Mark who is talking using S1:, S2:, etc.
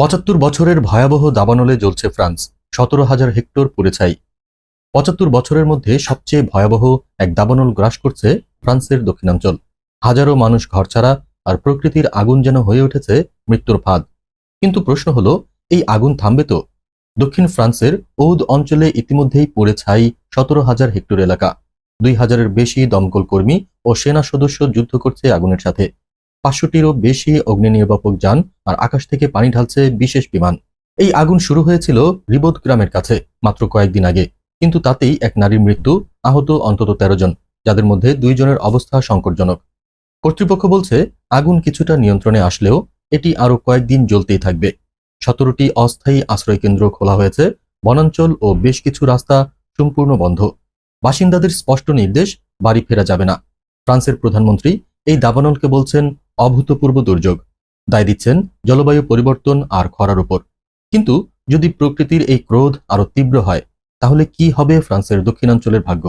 S1: পঁচাত্তর বছরের ভয়াবহ দাবানলে জ্বলছে ফ্রান্স। সতেরো হাজার হেক্টর পুড়ে ছাই। পঁচাত্তর বছরের মধ্যে সবচেয়ে ভয়াবহ এক দাবানল গ্রাস করছে ফ্রান্সের দক্ষিণাঞ্চল। হাজারো মানুষ ঘরছাড়া আর প্রকৃতির আগুন যেন হয়ে উঠেছে মৃত্যুর ফাঁদ। কিন্তু প্রশ্ন হলো, এই আগুন থামবে তো? দক্ষিণ ফ্রান্সের ঔদ অঞ্চলে ইতিমধ্যেই পড়ে ছাই সতেরো হাজার হেক্টর এলাকা। দুই হাজারের বেশি দমকল কর্মী ও সেনা সদস্য যুদ্ধ করছে আগুনের সাথে। পাঁচশোটিরও বেশি অগ্নি নির্বাপক যান আর আকাশ থেকে পানি ঢালছে বিশেষ বিমান। এই আগুন শুরু হয়েছিল রিবোধ গ্রামের কাছে মাত্র কয়েকদিন আগে। কিন্তু তাতেই এক নারীর মৃত্যু আহত অন্তত তেরো জন, যাদের মধ্যে দুইজনের অবস্থা সংকটজনক। কর্তৃপক্ষ বলছে, আগুন কিছুটা নিয়ন্ত্রণে আসলেও এটি আরও কয়েকদিন জ্বলতেই থাকবে। সতেরোটি অস্থায়ী আশ্রয়কেন্দ্র খোলা হয়েছে, বনাঞ্চল ও বেশ কিছু রাস্তা সম্পূর্ণ বন্ধ। বাসিন্দাদের স্পষ্ট নির্দেশ, বাড়ি ফেরা যাবে না। ফ্রান্সের প্রধানমন্ত্রী এই দাবানলকে বলছেন অভূতপূর্ব দুর্যোগ। দায় দিচ্ছেন জলবায়ু পরিবর্তন আর খরার উপর। কিন্তু যদি প্রকৃতির এই ক্রোধ আরও তীব্র হয়, তাহলে কি হবে ফ্রান্সের দক্ষিণাঞ্চলের ভাগ্য?